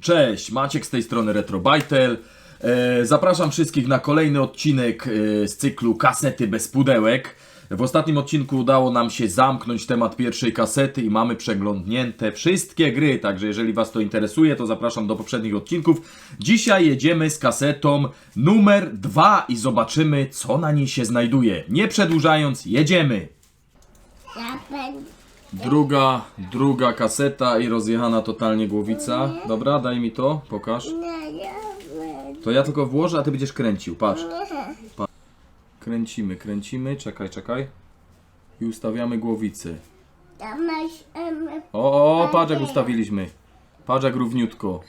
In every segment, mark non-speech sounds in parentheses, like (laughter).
Cześć, Maciek z tej strony Retrobajtel. E, zapraszam wszystkich na kolejny odcinek e, z cyklu Kasety bez pudełek. W ostatnim odcinku udało nam się zamknąć temat pierwszej kasety i mamy przeglądnięte wszystkie gry, także jeżeli Was to interesuje, to zapraszam do poprzednich odcinków. Dzisiaj jedziemy z kasetą numer 2 i zobaczymy, co na niej się znajduje. Nie przedłużając, jedziemy! Ja będę. Druga, druga kaseta i rozjechana totalnie głowica. Dobra, daj mi to, pokaż. To ja tylko włożę, a ty będziesz kręcił. Patrz. Pa- Kręcimy, kręcimy. Czekaj, czekaj. I ustawiamy em, O, o, patrz jak ustawiliśmy. Patrz jak równiutko.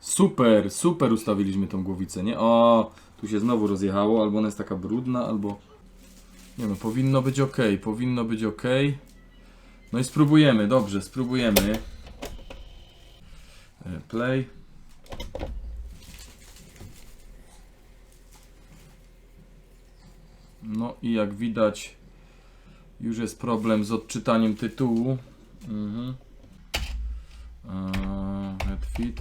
Super, super ustawiliśmy tą głowicę, nie? O, tu się znowu rozjechało, albo ona jest taka brudna, albo... Nie no, powinno być ok, powinno być ok. No i spróbujemy, dobrze, spróbujemy. E, Play. No i jak widać, już jest problem z odczytaniem tytułu. Mhm. Eee, Head fit.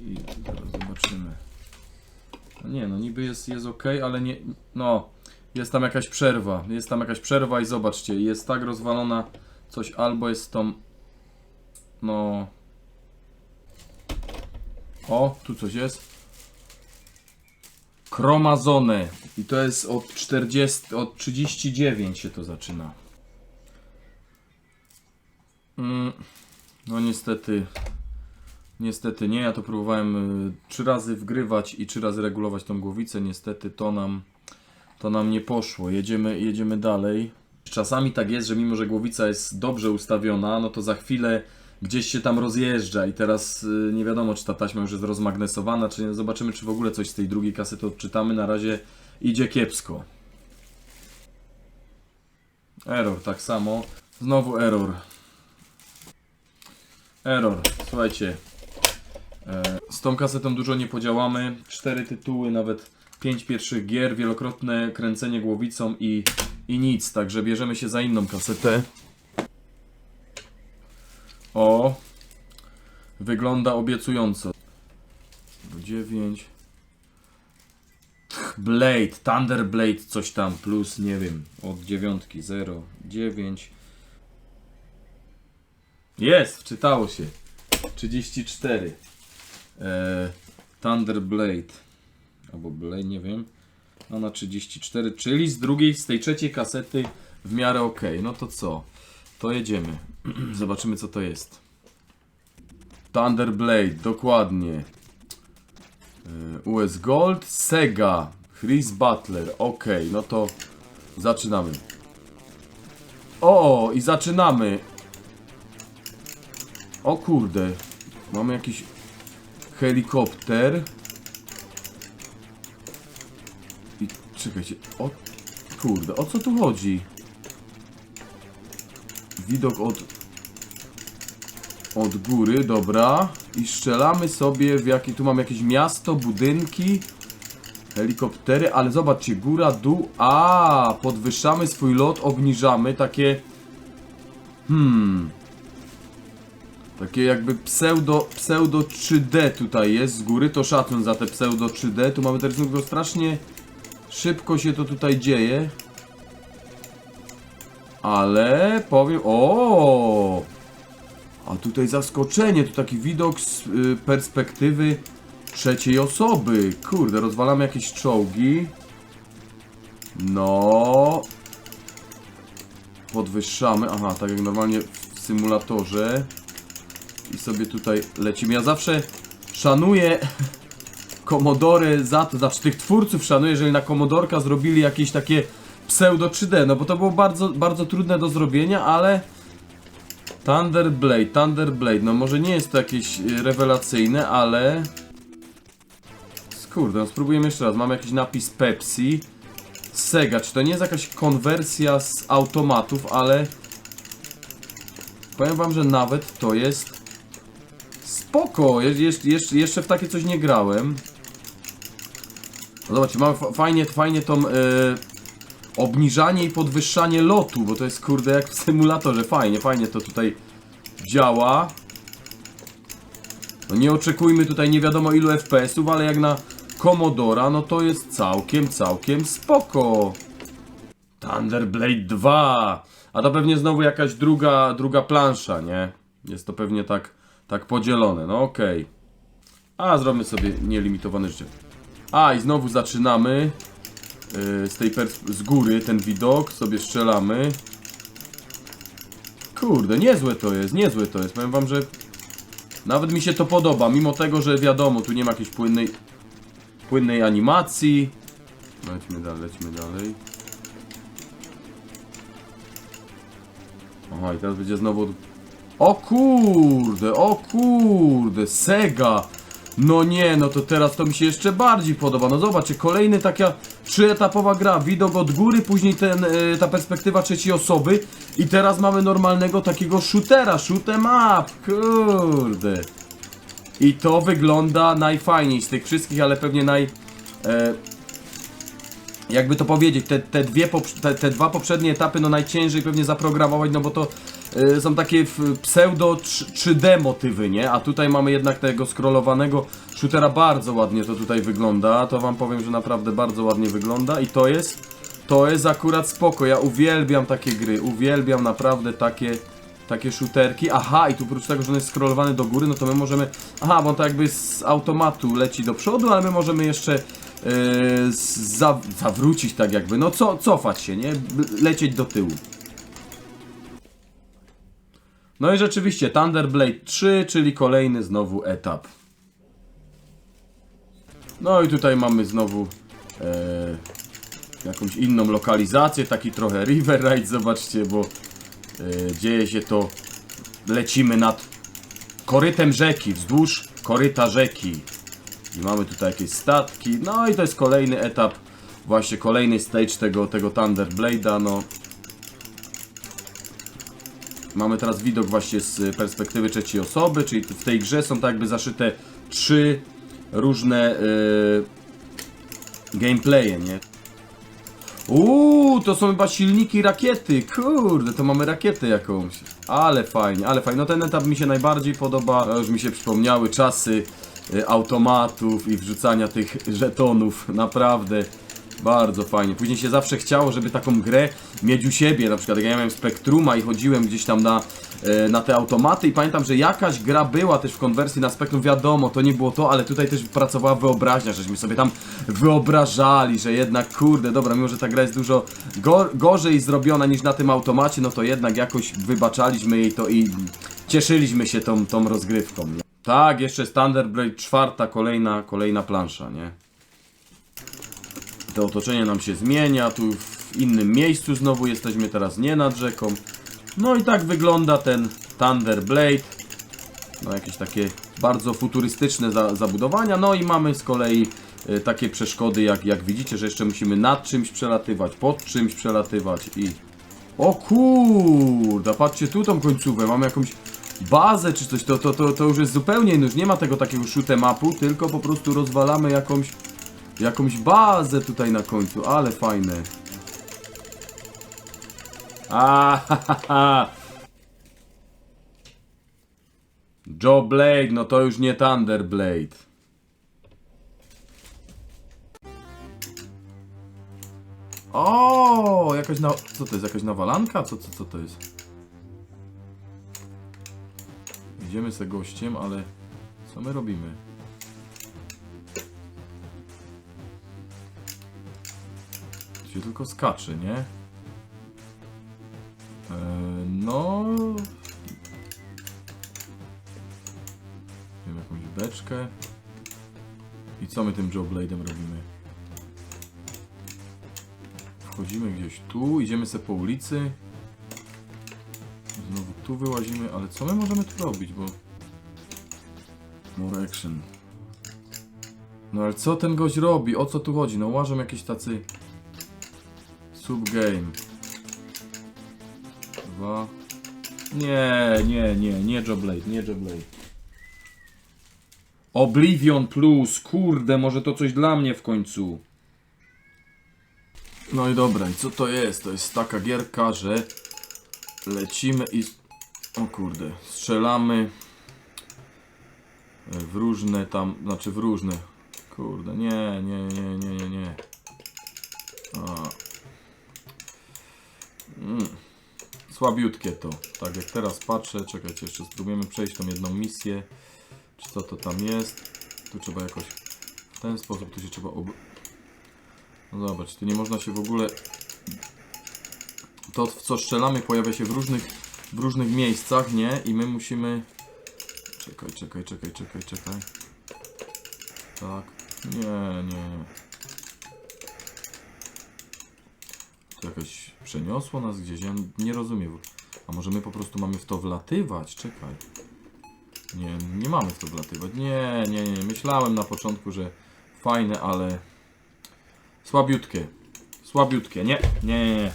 I zaraz zobaczymy. No nie, no niby jest, jest ok, ale nie. No, jest tam jakaś przerwa. Jest tam jakaś przerwa i zobaczcie, jest tak rozwalona coś, albo jest tą. No. O, tu coś jest. Kromazone. I to jest od 40, od 39 się to zaczyna. Mm, no niestety, niestety nie. Ja to próbowałem y, trzy razy wgrywać i trzy razy regulować tą głowicę. Niestety to nam, to nam nie poszło. Jedziemy, jedziemy dalej. Czasami tak jest, że mimo, że głowica jest dobrze ustawiona, no to za chwilę gdzieś się tam rozjeżdża i teraz y, nie wiadomo, czy ta taśma już jest rozmagnesowana, czy nie. Zobaczymy, czy w ogóle coś z tej drugiej kasety odczytamy. Na razie idzie kiepsko. Error, tak samo. Znowu error. Error. Słuchajcie. E, z tą kasetą dużo nie podziałamy. Cztery tytuły, nawet pięć pierwszych gier, wielokrotne kręcenie głowicą i, i nic. Także bierzemy się za inną kasetę. O. Wygląda obiecująco. 9. Blade, Thunder Blade, coś tam, plus, nie wiem, od dziewiątki, 0, 9. Jest, wczytało się. 34. E, Thunder Blade. Albo Blade, nie wiem. No na 34, czyli z drugiej, z tej trzeciej kasety w miarę ok. No to co? To jedziemy. (clears throat) Zobaczymy co to jest. Thunder Blade, dokładnie. E, US Gold, Sega, Chris Butler. Ok, no to zaczynamy. O, i zaczynamy. O kurde. Mamy jakiś helikopter. I czekajcie. O kurde, o co tu chodzi? Widok od od góry, dobra. I strzelamy sobie w jakie tu mam jakieś miasto, budynki, helikoptery, ale zobaczcie, góra, dół. A, podwyższamy swój lot, obniżamy takie Hmm. Takie jakby pseudo, pseudo 3D tutaj jest z góry, to szacun za te pseudo 3D. Tu mamy teraz strasznie szybko się to tutaj dzieje. Ale powiem, o, A tutaj zaskoczenie, tu taki widok z y, perspektywy trzeciej osoby. Kurde, rozwalamy jakieś czołgi. No, podwyższamy. Aha, tak jak normalnie w symulatorze. I sobie tutaj lecimy. Ja zawsze szanuję (laughs) Komodory za to, znaczy tych twórców szanuję, jeżeli na Komodorka zrobili jakieś takie pseudo 3D, no bo to było bardzo, bardzo trudne do zrobienia, ale Thunder Blade, Thunder Blade, no może nie jest to jakieś y, rewelacyjne, ale Kurde, no spróbujemy jeszcze raz. Mamy jakiś napis Pepsi. Sega, czy to nie jest jakaś konwersja z automatów, ale powiem wam, że nawet to jest spoko. Je, jeszcze, jeszcze, jeszcze w takie coś nie grałem. No zobaczcie, mamy fa- fajnie, fajnie tą e, obniżanie i podwyższanie lotu, bo to jest kurde jak w symulatorze. Fajnie, fajnie to tutaj działa. No nie oczekujmy tutaj nie wiadomo ilu FPS-ów, ale jak na Commodora, no to jest całkiem, całkiem spoko. Thunderblade 2. A to pewnie znowu jakaś druga, druga plansza, nie? Jest to pewnie tak, tak podzielone, no okej. A, zrobimy sobie nielimitowane życie. A, i znowu zaczynamy yy, z tej z góry ten widok, sobie strzelamy. Kurde, niezłe to jest, niezłe to jest. Powiem wam, że nawet mi się to podoba, mimo tego, że wiadomo, tu nie ma jakiejś płynnej, płynnej animacji. Lecimy dalej, lecimy dalej. Aha, i teraz będzie znowu... O kurde, o kurde, Sega! No nie, no to teraz to mi się jeszcze bardziej podoba. No zobaczcie, kolejny taka trzyetapowa gra. Widok od góry, później ten, y, ta perspektywa trzeciej osoby. I teraz mamy normalnego takiego shootera, shoot'em up, kurde. I to wygląda najfajniej z tych wszystkich, ale pewnie naj... E, jakby to powiedzieć, te, te, dwie te, te dwa poprzednie etapy no najciężej pewnie zaprogramować, no bo to są takie pseudo 3, 3D motywy, nie? A tutaj mamy jednak tego scrollowanego shootera, bardzo ładnie to tutaj wygląda, to wam powiem, że naprawdę bardzo ładnie wygląda. I to jest, to jest akurat spoko, ja uwielbiam takie gry, uwielbiam naprawdę takie, takie shooterki, aha i tu oprócz tego, że on jest scrollowany do góry, no to my możemy, aha, bo on tak jakby z automatu leci do przodu, ale my możemy jeszcze yy, za, zawrócić tak jakby, no co, cofać się, nie, lecieć do tyłu. No i rzeczywiście Thunderblade 3, czyli kolejny znowu etap. No i tutaj mamy znowu e, jakąś inną lokalizację, taki trochę (laughs) River Ride, zobaczcie, bo e, dzieje się to, lecimy nad korytem rzeki, wzdłuż koryta rzeki. I mamy tutaj jakieś statki, no i to jest kolejny etap, właśnie kolejny stage tego, tego Thunderblade'a, no. Mamy teraz widok właśnie z perspektywy trzeciej osoby, czyli w tej grze są tak jakby zaszyte trzy różne yy, gameplaye, nie? Uuu, to są chyba silniki rakiety, kurde, to mamy rakietę jakąś. Ale fajnie, ale fajnie. No ten etap mi się najbardziej podoba, już mi się przypomniały czasy y, automatów i wrzucania tych żetonów, naprawdę. Bardzo fajnie. Później się zawsze chciało, żeby taką grę mieć u siebie. Na przykład jak ja miałem Spektruma i chodziłem gdzieś tam na, e, na te automaty i pamiętam, że jakaś gra była też w konwersji na Spektrum. Wiadomo, to nie było to, ale tutaj też pracowała wyobraźnia, żeśmy sobie tam wyobrażali, że jednak kurde, dobra, mimo że ta gra jest dużo go, gorzej zrobiona niż na tym automacie, no to jednak jakoś wybaczaliśmy jej to i cieszyliśmy się tą, tą rozgrywką. Tak, jeszcze jest Thunderblade czwarta, kolejna, kolejna plansza, nie? To otoczenie nam się zmienia, tu w innym miejscu znowu jesteśmy teraz nie nad rzeką. No i tak wygląda ten Thunderblade. No jakieś takie bardzo futurystyczne za, zabudowania. No i mamy z kolei e, takie przeszkody jak, jak widzicie, że jeszcze musimy nad czymś przelatywać, pod czymś przelatywać i... O kurde, patrzcie tu tą końcówkę, mamy jakąś bazę czy coś, to, to, to, to już jest zupełnie już nie ma tego takiego shoot'em mapu, tylko po prostu rozwalamy jakąś jakąś bazę tutaj na końcu, ale fajne. A, ha, ha, ha. Joe Blake, no to już nie Thunderblade. O, jakaś na... Co to jest? Jakaś nawalanka? Co, co, co to jest? Idziemy z gościem, ale... Co my robimy? Się tylko skacze, nie? E, no... Wiem, jakąś beczkę. I co my tym Joe Blade'em robimy? Wchodzimy gdzieś tu, idziemy sobie po ulicy. Znowu tu wyłazimy, ale co my możemy tu robić, bo... More action. No ale co ten gość robi? O co tu chodzi? No łażą jakieś tacy... Subgame. Dwa. Nie, nie, nie, nie Joe Blade, nie Joe Blade. Oblivion Plus, kurde, może to coś dla mnie w końcu. No i dobra, i co to jest? To jest taka gierka, że lecimy i... O kurde, strzelamy... W różne tam, znaczy w różne. Kurde, nie, nie, nie, nie, nie, nie. A. Mm. Słabiutkie to. Tak jak teraz patrzę, czekajcie, jeszcze spróbujemy przejść tą jedną misję. Czy co to tam jest? Tu trzeba jakoś w ten sposób, tu się trzeba ob... No zobacz, tu nie można się w ogóle... To w co strzelamy pojawia się w różnych, w różnych miejscach, nie? I my musimy... Czekaj, czekaj, czekaj, czekaj, czekaj. Tak. Nie, nie. To jakoś przeniosło nas gdzieś, ja nie rozumiem. A może my po prostu mamy w to wlatywać? Czekaj. Nie, nie mamy w to wlatywać. Nie, nie, nie. Myślałem na początku, że fajne, ale słabiutkie. Słabiutkie. Nie, nie, nie. nie.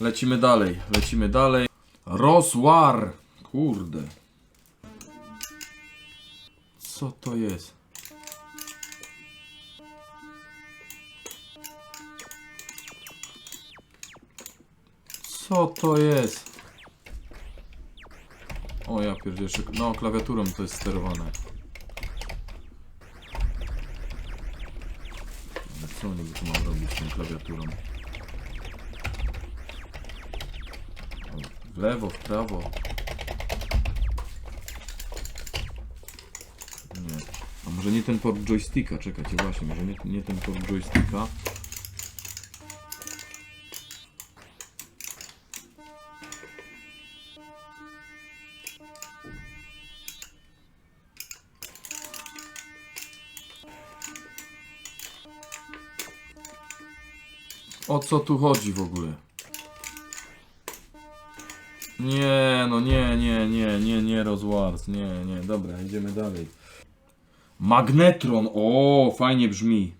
Lecimy dalej, lecimy dalej. Roswar. Kurde. Co to jest? Co to jest? O ja pierdzielę, szyk- no klawiaturą to jest sterowane. Co oni tu mam robić z tą klawiaturą? W lewo, w prawo. Nie. A może nie ten port joysticka, czekajcie właśnie, może nie, nie ten port joysticka. O co tu chodzi w ogóle? Nie, no nie, nie, nie, nie, nie, Rozwars, nie, nie, dobra, idziemy dalej. Magnetron, o, fajnie brzmi.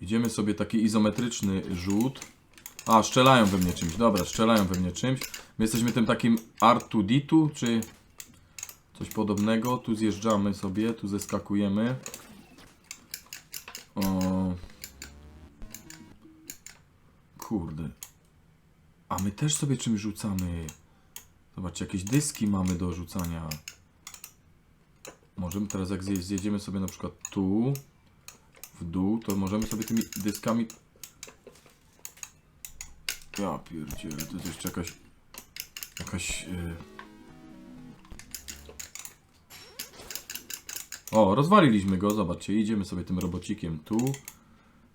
Idziemy sobie taki izometryczny rzut. A, strzelają we mnie czymś, dobra, strzelają we mnie czymś. My jesteśmy tym takim R2D2, czy coś podobnego. Tu zjeżdżamy sobie, tu zeskakujemy. O, Kurde. A my też sobie czymś rzucamy. Zobaczcie, jakieś dyski mamy do rzucania. Możemy teraz, jak zje- zjedziemy sobie na przykład tu, w dół, to możemy sobie tymi dyskami... Ja pierdzielę, to jest jeszcze jakaś... Jakaś... Yy... O, rozwaliliśmy go, zobaczcie, idziemy sobie tym robocikiem tu.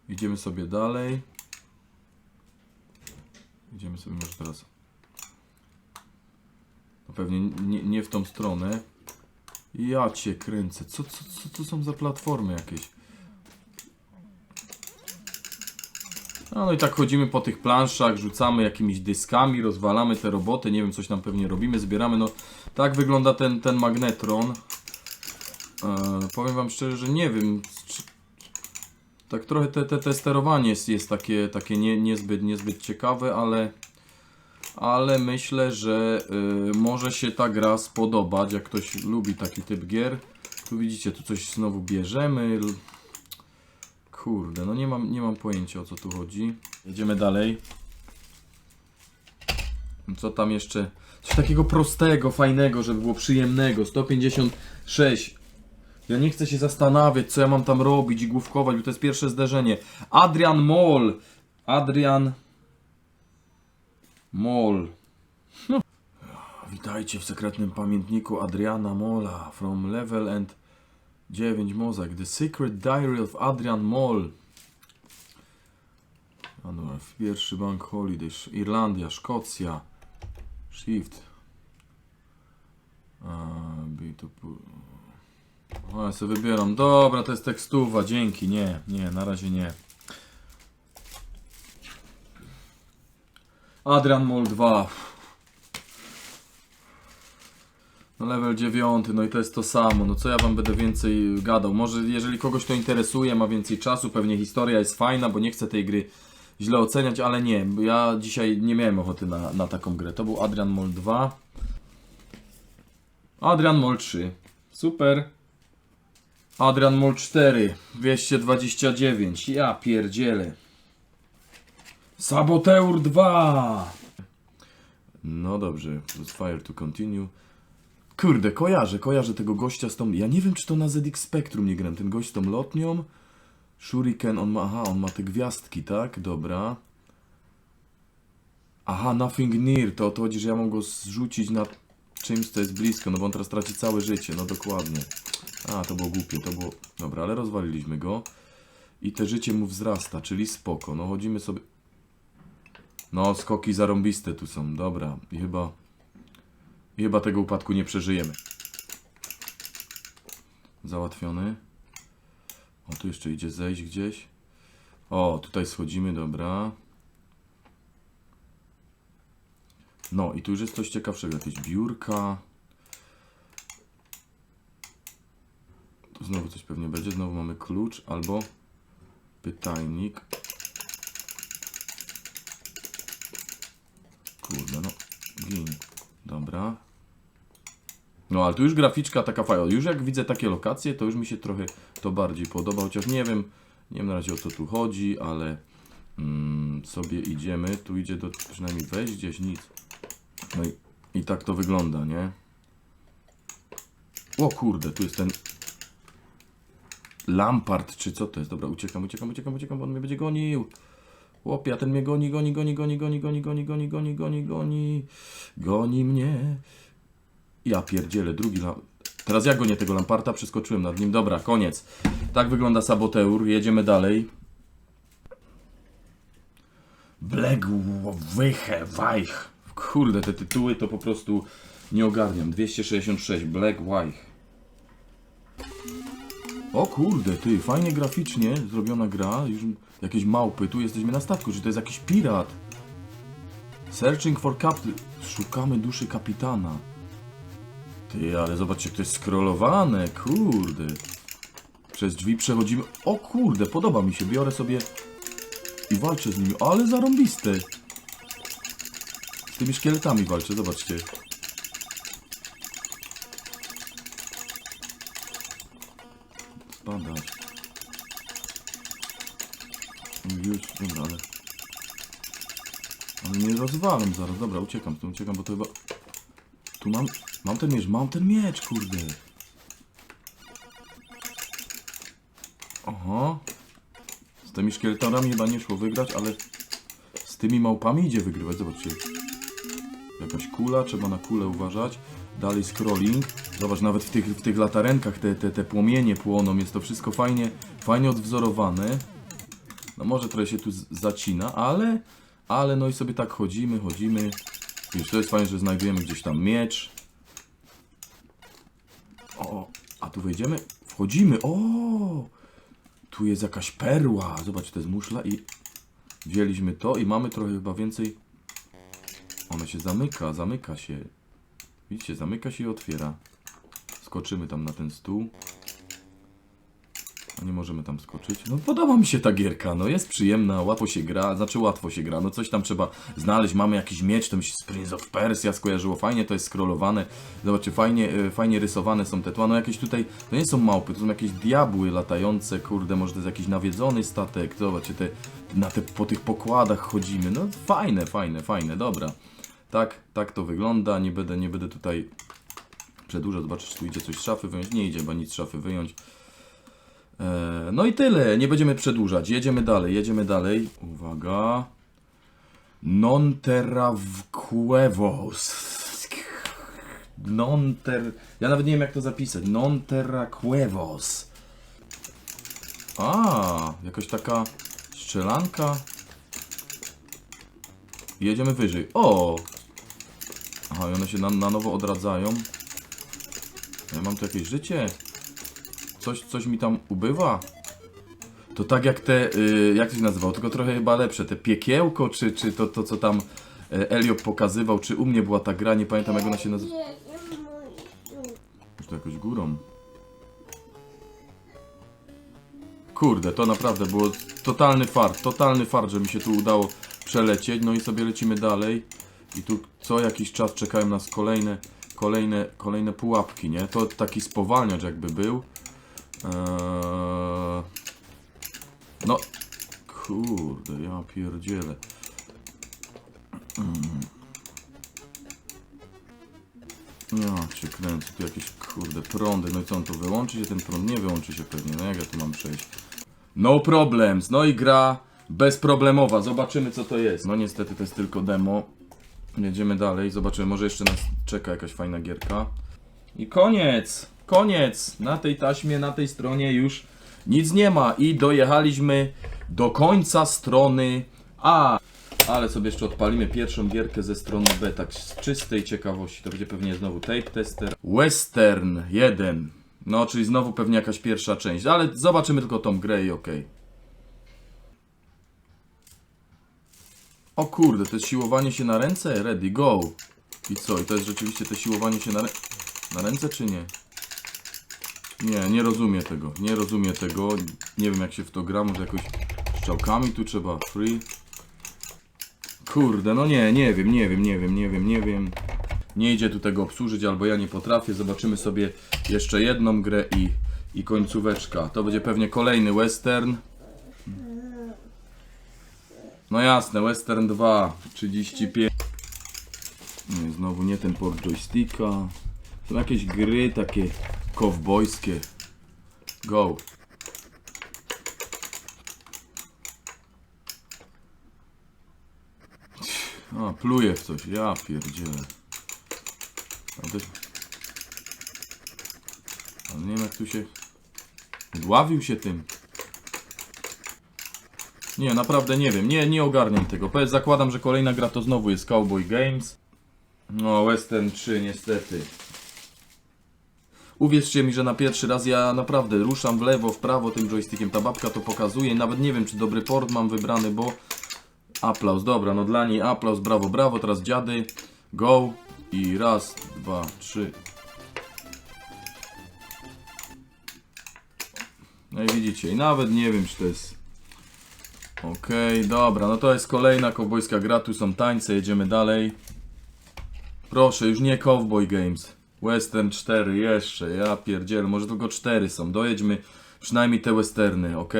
Idziemy sobie dalej. Idziemy sobie może teraz. No pewnie nie, nie w tą stronę. Ja cię kręcę. Co, co, co to są za platformy jakieś? No, no i tak chodzimy po tych planszach, rzucamy jakimiś dyskami, rozwalamy te roboty, nie wiem, coś tam pewnie robimy, zbieramy. No, tak wygląda ten, ten magnetron. E, powiem wam szczerze, że nie wiem, czy, tak trochę te, te, te sterowanie jest, jest takie, takie nie, niezbyt, niezbyt ciekawe, ale, ale myślę, że y, może się ta gra spodobać, jak ktoś lubi taki typ gier. Tu widzicie, tu coś znowu bierzemy. Kurde, no nie mam, nie mam pojęcia o co tu chodzi. Jedziemy dalej. Co tam jeszcze? Coś takiego prostego, fajnego, żeby było przyjemnego. 156 ja nie chcę się zastanawiać, co ja mam tam robić i główkować, bo to jest pierwsze zderzenie. Adrian Moll. Adrian Moll. No. Witajcie w sekretnym pamiętniku Adriana Molla from Level and 9 Mozak. The Secret Diary of Adrian Moll. Anwar, pierwszy bank holiday. Irlandia, Szkocja. Shift. A, be to o, sobie wybieram. Dobra, to jest tekstuwa, dzięki. Nie, nie, na razie nie. Adrian Mol 2. No level 9, no i to jest to samo. No co ja wam będę więcej gadał? Może jeżeli kogoś to interesuje, ma więcej czasu, pewnie historia jest fajna, bo nie chcę tej gry źle oceniać, ale nie, ja dzisiaj nie miałem ochoty na, na taką grę. To był Adrian Mol 2. Adrian Mol 3. Super. Adrian Mol 4, 229. Ja pierdzielę. Saboteur 2. No dobrze, fire to continue. Kurde, kojarzę, kojarzę tego gościa z tą... Ja nie wiem, czy to na ZX Spectrum nie gram. Ten gość z tą lotnią. Shuriken, on ma... Aha, on ma te gwiazdki, tak? Dobra. Aha, nothing near. To o to chodzi, że ja mam go zrzucić na czymś, co jest blisko, no bo on teraz traci całe życie. No dokładnie. A, to było głupie, to było... Dobra, ale rozwaliliśmy go. I te życie mu wzrasta, czyli spoko. No chodzimy sobie... No, skoki zarąbiste tu są, dobra. I chyba... I chyba tego upadku nie przeżyjemy. Załatwiony. O, tu jeszcze idzie zejść gdzieś. O, tutaj schodzimy, dobra. No, i tu już jest coś ciekawszego. Jakieś biurka. Tu znowu coś pewnie będzie. Znowu mamy klucz albo pytajnik. Kurde, no. Gin. Dobra. No, ale tu już graficzka taka fajna. Już jak widzę takie lokacje, to już mi się trochę to bardziej podoba, chociaż nie wiem, nie wiem na razie o co tu chodzi, ale mm, sobie idziemy. Tu idzie do przynajmniej wejść gdzieś nic. No i, i tak to wygląda, nie? O kurde, tu jest ten Lampard, czy co to jest? Dobra, uciekam, uciekam, uciekam, uciekam, bo on mnie będzie gonił. Chłopie, a ten mnie goni, goni, goni, goni, goni, goni, goni, goni, goni, goni, goni, goni mnie. Ja pierdzielę, drugi lam... Teraz ja gonię tego Lamparta, przeskoczyłem nad nim. Dobra, koniec. Tak wygląda Saboteur, jedziemy dalej. Wyche, Weich. Kurde, te tytuły to po prostu nie ogarniam. 266, Black Weich. O kurde, ty, fajnie graficznie zrobiona gra. Już jakieś małpy, tu jesteśmy na statku, czy to jest jakiś pirat? Searching for Captain. Szukamy duszy kapitana. Ty, ale zobaczcie, to jest scrollowane, kurde. Przez drzwi przechodzimy. O kurde, podoba mi się, biorę sobie i walczę z nimi. Ale zarąbiste. Tymi szkieletami walczę, zobaczcie. Spadać. Już, dobra, ale... Ale nie rozwalam zaraz, dobra, uciekam stąd, uciekam, bo to chyba... Tu mam... Mam ten miecz, mam ten miecz, kurde. Aha. Z tymi szkieletami chyba nie szło wygrać, ale... Z tymi małpami idzie wygrywać, zobaczcie. Jakaś kula, trzeba na kulę uważać. Dalej scrolling. Zobacz, nawet w tych, w tych latarenkach te, te, te płomienie płoną. Jest to wszystko fajnie, fajnie odwzorowane. No może trochę się tu zacina, ale, ale no i sobie tak chodzimy, chodzimy. Wiesz, to jest fajne, że znajdujemy gdzieś tam miecz. O, a tu wejdziemy? Wchodzimy, o! Tu jest jakaś perła. Zobacz, to jest muszla i wzięliśmy to i mamy trochę chyba więcej. Ona się zamyka, zamyka się. Widzicie, zamyka się i otwiera. Skoczymy tam na ten stół. A nie możemy tam skoczyć. No podoba mi się ta gierka, no jest przyjemna, łatwo się gra, znaczy łatwo się gra, no coś tam trzeba znaleźć, mamy jakiś miecz, to mi się z Prince of Persia skojarzyło, fajnie to jest scrollowane, zobaczcie, fajnie, e, fajnie rysowane są te tła, no jakieś tutaj, to nie są małpy, to są jakieś diabły latające, kurde, może to jest jakiś nawiedzony statek, zobaczcie, te, na te, po tych pokładach chodzimy, no fajne, fajne, fajne, dobra. Tak, tak to wygląda, nie będę, nie będę tutaj przedłużał, zobaczysz, czy tu idzie coś z szafy wyjąć, nie idzie chyba nic z szafy wyjąć. E, No i tyle, nie będziemy przedłużać. Jedziemy dalej, jedziemy dalej. Uwaga. Non terraquevos. Non ter... Ja nawet nie wiem jak to zapisać. Non terraquevos. A, jakaś taka strzelanka. Jedziemy wyżej. O! Aha, i one się na, na nowo odradzają. Ja mam tu jakieś życie. Coś, coś mi tam ubywa? To tak jak te, y, jak to się nazywało, tylko trochę chyba lepsze, te piekiełko, czy, czy to, to co tam e, Eliop pokazywał, czy u mnie była ta gra, nie pamiętam jak ona się nazywa. Już to jakoś górą. Kurde, to naprawdę było totalny fart, totalny fart, że mi się tu udało przelecieć, no i sobie lecimy dalej. I tu co jakiś czas czekają nas kolejne, kolejne, kolejne pułapki, nie? To taki spowalniacz jakby był. Eee... No, kurde, ja pierdzielę. Ja cię kręcę, tu jakieś kurde prądy, no i co on tu wyłączy się ten prąd? Nie wyłączy się pewnie, no jak ja tu mam przejść? No problems, no i gra bezproblemowa, zobaczymy co to jest. No niestety to jest tylko demo. Jedziemy dalej, zobaczymy, może jeszcze nas czeka jakaś fajna gierka. I koniec, koniec, na tej taśmie, na tej stronie już nic nie ma i dojechaliśmy do końca strony A. Ale sobie jeszcze odpalimy pierwszą gierkę ze strony B, tak z czystej ciekawości. To będzie pewnie znowu tape tester. Western 1. No, czyli znowu pewnie jakaś pierwsza część, ale zobaczymy tylko tą grę i okej. O kurde, to jest siłowanie się na ręce? Ready, go. I co? I to jest rzeczywiście to siłowanie się na, na ręce, czy nie? Nie, nie rozumiem tego. Nie rozumiem tego. Nie wiem jak się w to gra. Może jakoś strzałkami tu trzeba. Free. Kurde, no nie, nie wiem, nie wiem, nie wiem, nie wiem, nie wiem. Nie idzie tu tego obsłużyć, albo ja nie potrafię. Zobaczymy sobie jeszcze jedną grę i, i końcóweczka. To będzie pewnie kolejny western. No jasne, western 2, 35. Nie, znowu nie ten port joysticka. Są jakieś gry takie kowbojskie. Go. A, pluje w coś. Ja pierdzielę. Ale nie wiem jak tu się... Dławił się tym. Nie, naprawdę nie wiem. Nie, nie ogarniam tego. Zakładam, że kolejna gra to znowu jest Cowboy Games. No, Western 3 niestety. Uwierzcie mi, że na pierwszy raz ja naprawdę ruszam w lewo, w prawo tym joystickiem. Ta babka to pokazuje. Nawet nie wiem, czy dobry port mam wybrany, bo... Aplauz, dobra, no dla niej aplauz, brawo, brawo. Teraz dziady. Go. I raz, dwa, trzy. No i widzicie, i nawet nie wiem, czy to jest... Okej, dobra, no to jest kolejna kowbojska gra, tu są tańce, jedziemy dalej. Proszę, już nie Cowboy Games. Western 4 jeszcze, ja pierdzielę, może tylko 4 są. Dojedźmy przynajmniej te westerny, ok?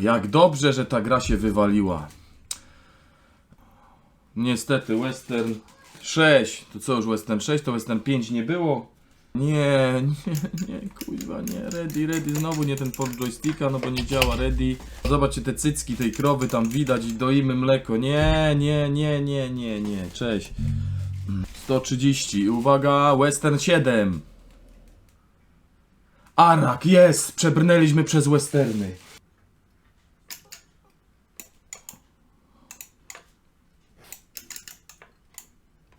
Jak dobrze, że ta gra się wywaliła. Niestety, Western 6. To co już Western 6? To Western 5 nie było? Nie, nie, nie, kuźwa, nie. Ready, ready, znowu nie ten port joysticka, no bo nie działa ready. Zobaczcie te cycki tej krowy tam widać i doimy mleko. Nie, nie, nie, nie, nie, nie. Cześć. 130. Uwaga, Western 7. Arak, jest! Przebrnęliśmy przez westerny.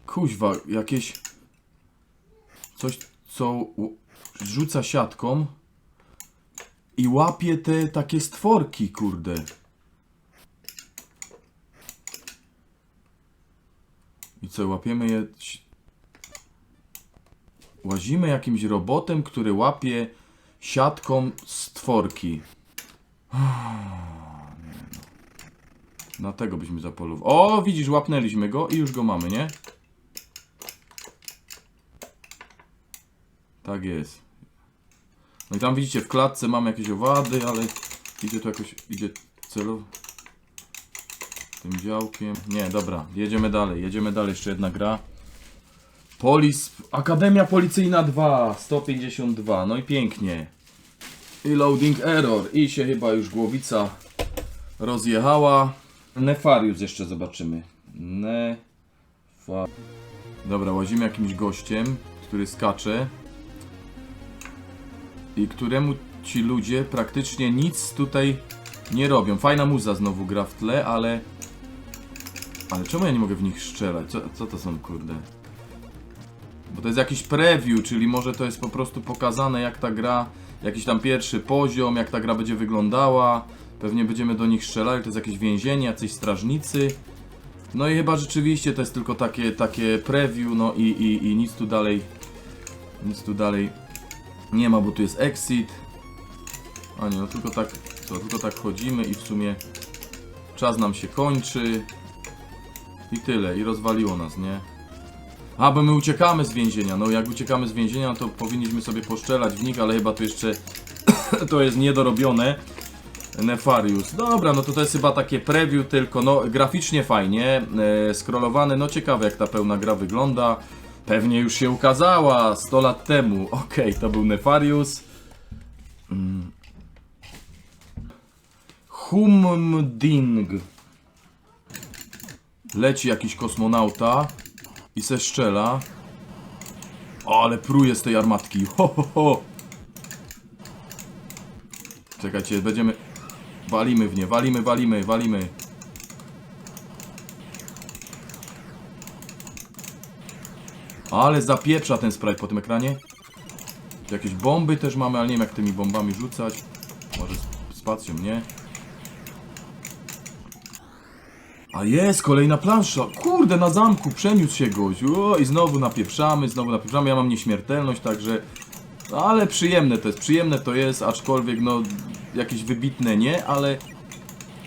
Kuźwa, jakieś... Coś, co rzuca siatką i łapie te takie stworki, kurde. I co, łapiemy je... Łazimy jakimś robotem, który łapie siatką stworki. (sighs) No. Na tego byśmy zapolowali. O, widzisz, łapnęliśmy go i już go mamy, nie? Tak jest. No i tam widzicie, w klatce mamy jakieś owady, ale idzie to jakoś, idzie celowo. Tym działkiem. Nie, dobra, jedziemy dalej, jedziemy dalej, jeszcze jedna gra. Polis, Akademia Policyjna 2, 152, no i pięknie. I loading error, i się chyba już głowica rozjechała. Nefarius jeszcze zobaczymy. Nefa... Dobra, łazimy jakimś gościem, który skacze i któremu ci ludzie praktycznie nic tutaj nie robią. Fajna muza znowu gra w tle, ale... Ale czemu ja nie mogę w nich strzelać? Co, co to są, kurde? Bo to jest jakiś preview, czyli może to jest po prostu pokazane jak ta gra, jakiś tam pierwszy poziom, jak ta gra będzie wyglądała. Pewnie będziemy do nich strzelali, to jest jakieś więzienie, jacyś strażnicy. No i chyba rzeczywiście to jest tylko takie, takie preview, no i, i, i nic tu dalej, nic tu dalej nie ma, bo tu jest exit. A nie, no tylko tak, co, tylko tak chodzimy i w sumie czas nam się kończy. I tyle, i rozwaliło nas, nie? A, bo my uciekamy z więzienia. No jak uciekamy z więzienia, to powinniśmy sobie poszczelać w nich, ale chyba to jeszcze (coughs) to jest niedorobione. Nefarius. Dobra, no to to jest chyba takie preview tylko, no graficznie fajnie, e, no ciekawe jak ta pełna gra wygląda. Pewnie już się ukazała 100 lat temu. Okej, to był Nefarius. Mm. Humding. Leci jakiś kosmonauta i se strzela. O, ale pruje z tej armatki. Ho, ho, ho. Czekajcie, będziemy... Walimy w nie, walimy, walimy, walimy. Ale zapieprza ten spray po tym ekranie. Jakieś bomby też mamy, ale nie wiem jak tymi bombami rzucać. Może spacją, nie? A jest, kolejna plansza. Kurde, na zamku przeniósł się gość. I znowu napieprzamy, znowu napieprzamy. Ja mam nieśmiertelność, także... Ale przyjemne to jest, przyjemne to jest, aczkolwiek no... Jakieś wybitne nie, ale...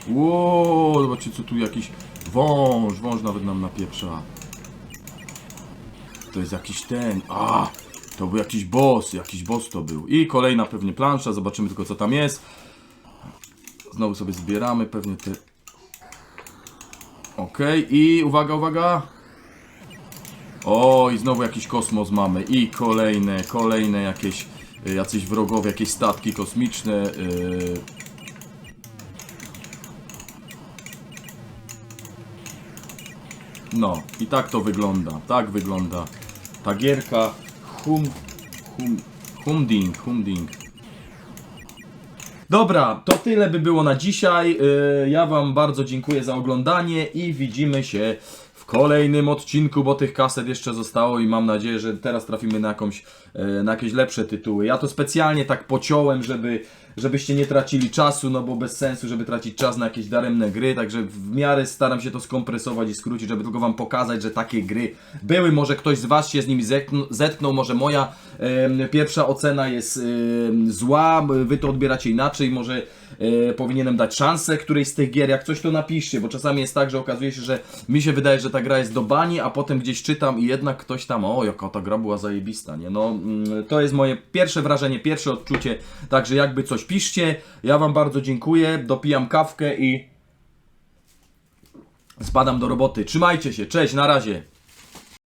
Ło, zobaczcie co tu jakiś... Wąż, wąż nawet nam napieprza. To jest jakiś ten. A! To był jakiś boss, jakiś boss to był. I kolejna pewnie plansza, zobaczymy tylko co tam jest. Znowu sobie zbieramy pewnie te. Okej, i uwaga, uwaga. O, i znowu jakiś kosmos mamy. I kolejne, kolejne jakieś y, jacyś wrogowie, jakieś statki kosmiczne. y. No, i tak to wygląda. Tak wygląda ta gierka. Hum, hum, humding, humding. Dobra, to tyle by było na dzisiaj. Yy, Ja Wam bardzo dziękuję za oglądanie i widzimy się w kolejnym odcinku, bo tych kaset jeszcze zostało i mam nadzieję, że teraz trafimy na, jakąś, na jakieś lepsze tytuły. Ja to specjalnie tak pociąłem, żeby, żebyście nie tracili czasu, no bo bez sensu, żeby tracić czas na jakieś daremne gry, także w miarę staram się to skompresować i skrócić, żeby tylko Wam pokazać, że takie gry były. Może ktoś z Was się z nimi zetknął, może moja pierwsza ocena jest zła, Wy to odbieracie inaczej, może e, powinienem dać szansę którejś z tych gier, jak coś to napiszcie, bo czasami jest tak, że okazuje się, że mi się wydaje, że ta gra jest do bani, a potem gdzieś czytam i jednak ktoś tam, o jaka ta gra była zajebista, nie? No, to jest moje pierwsze wrażenie, pierwsze odczucie, także jakby coś piszcie, ja Wam bardzo dziękuję, dopijam kawkę i spadam do roboty. Trzymajcie się, cześć, na razie.